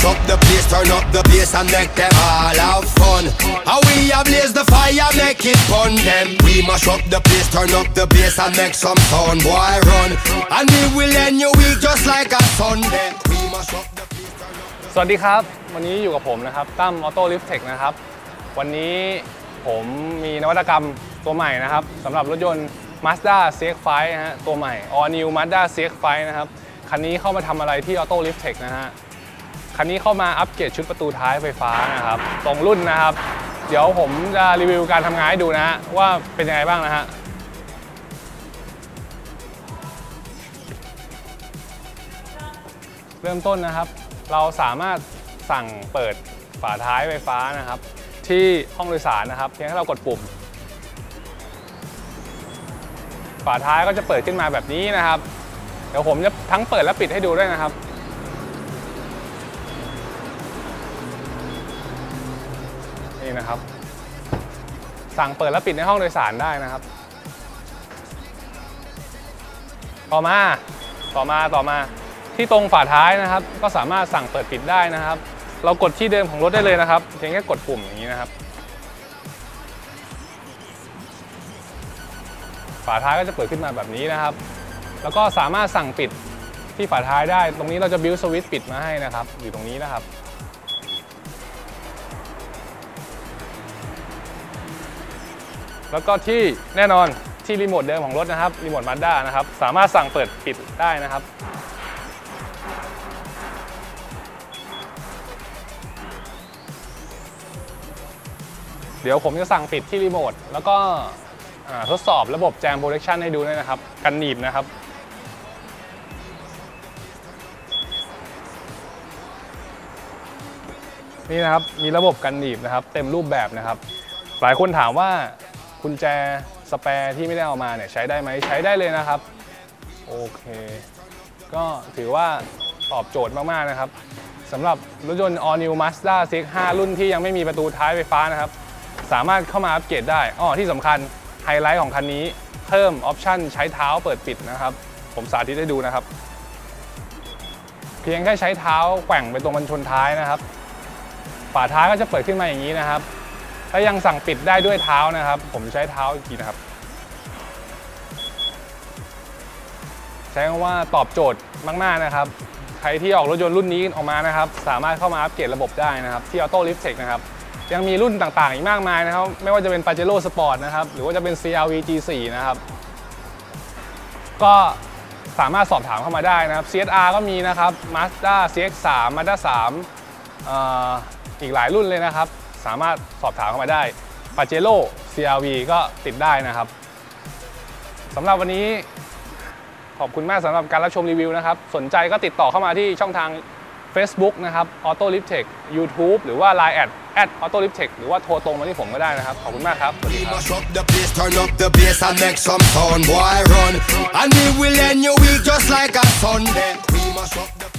mash up the place, turn up the bass and make them all have fun. How we a blaze the fire, make it fun them. We mash up the place, turn up the bass and make some sound, boy run. And we will end your week just like a Sunday. We mash up the place, turn up the สวัสดีครับ วันนี้อยู่กับผมนะครับ ตั้มออโต้ลิฟเทคนะครับ วันนี้ผมมีนวัตกรรมตัวใหม่นะครับสำหรับรถยนต์ Mazda CX-5 นะฮะตัวใหม่ All New Mazda CX-5 นะครับ คันนี้เข้ามาทำอะไรที่ Auto Lift Tech นะฮะ คันนี้เข้ามาอัปเกรดชุดประตูท้ายไฟฟ้านะครับตรงรุ่นนะครับ เดี๋ยวผมจะรีวิวการทำงานให้ดูนะฮะว่าเป็นยังไงบ้างนะฮะเริ่มต้นนะครับ เราสามารถสั่งเปิดฝาท้ายไฟฟ้านะครับ ที่ห้องโดยสารนะครับเพียงแค่เรากดปุ่ม ฝาท้ายก็จะเปิดขึ้นมาแบบนี้นะครับ เดี๋ยวผมจะทั้งเปิดและปิดให้ดูด้วยนะครับ นี่นะครับ สั่งเปิดและปิดในห้องโดยสารได้นะครับ ต่อมาต่อมาต่อมาที่ตรงฝาท้ายนะครับ ก็สามารถสั่งเปิดปิดได้นะครับ เรากดที่เดิมของรถได้เลยนะครับเพียงแค่กดปุ่มอย่างนี้นะครับ ฝาท้ายก็จะเปิดขึ้นมาแบบนี้นะครับ แล้วก็สามารถสั่งปิดที่ฝาท้ายได้ ตรงนี้เราจะบิวสวิตช์ปิดมาให้นะครับ อยู่ตรงนี้นะครับ แล้วก็ที่แน่นอนที่รีโมทเดิมของรถนะครับรีโมทมาด้านะครับ สามารถสั่งเปิดปิดได้นะครับ เดี๋ยวผมจะสั่งปิดที่รีโมทแล้วก็ทดสอบระบบแจมโปรเทคชันให้ดูด้วยนะครับ กันหนีบนะครับนี่นะครับมีระบบกันหนีบนะครับ เต็มรูปแบบนะครับ หลายคนถามว่า กุญแจสแปร์ที่ไม่ได้เอามาเนี่ยใช้ได้ไหมใช้ได้เลยนะครับ โอเค ก็ถือว่าตอบโจทย์มากๆนะครับสำหรับรถยนต์ All New Mazda CX-5 รุ่นที่ยังไม่มีประตูท้ายไฟฟ้านะครับ สามารถเข้ามาอัปเกรดได้อ้อที่สำคัญไฮไลท์ของคันนี้เพิ่มออปชันใช้เท้าเปิดปิดนะครับ ผมสาธิตให้ดูนะครับ เพียงแค่ใช้เท้าแกว่งไปตรงบรรชนท้ายนะครับ ฝาท้ายก็จะเปิดขึ้นมาอย่างนี้นะครับ ถ้ายังสั่งปิดได้ด้วยเท้านะครับ ผมใช้เท้าอีกทีนะครับ ใช้คำว่าตอบโจทย์มากๆนะครับ ใครที่ออกรถยนต์รุ่นนี้ออกมานะครับ สามารถเข้ามาอัปเกรดระบบได้นะครับ ที่ Auto Lift Tech นะครับ ยังมีรุ่นต่างๆ อีกมากมายนะครับ ไม่ว่าจะเป็น Pajero Sport นะครับ หรือว่าจะเป็น CRV G4 นะครับ ก็สามารถสอบถามเข้ามาได้นะครับ CSR ก็มีนะครับ Mazda CX-3 Mazda 3อออีกหลายรุ่นเลยนะครับ สามารถสอบถามเข้ามาได้ Pajero CRV ก็ติดได้นะครับสำหรับวันนี้ขอบคุณมากสำหรับการรับชมรีวิวนะครับ สนใจก็ติดต่อเข้ามาที่ช่องทาง Facebook นะครับ Auto Lift Tech YouTube หรือว่า Line แอด at Auto Lift Tech หรือว่าโทรตรงมาที่ผมก็ได้นะครับ ขอบคุณมากครับ สวัสดีครับ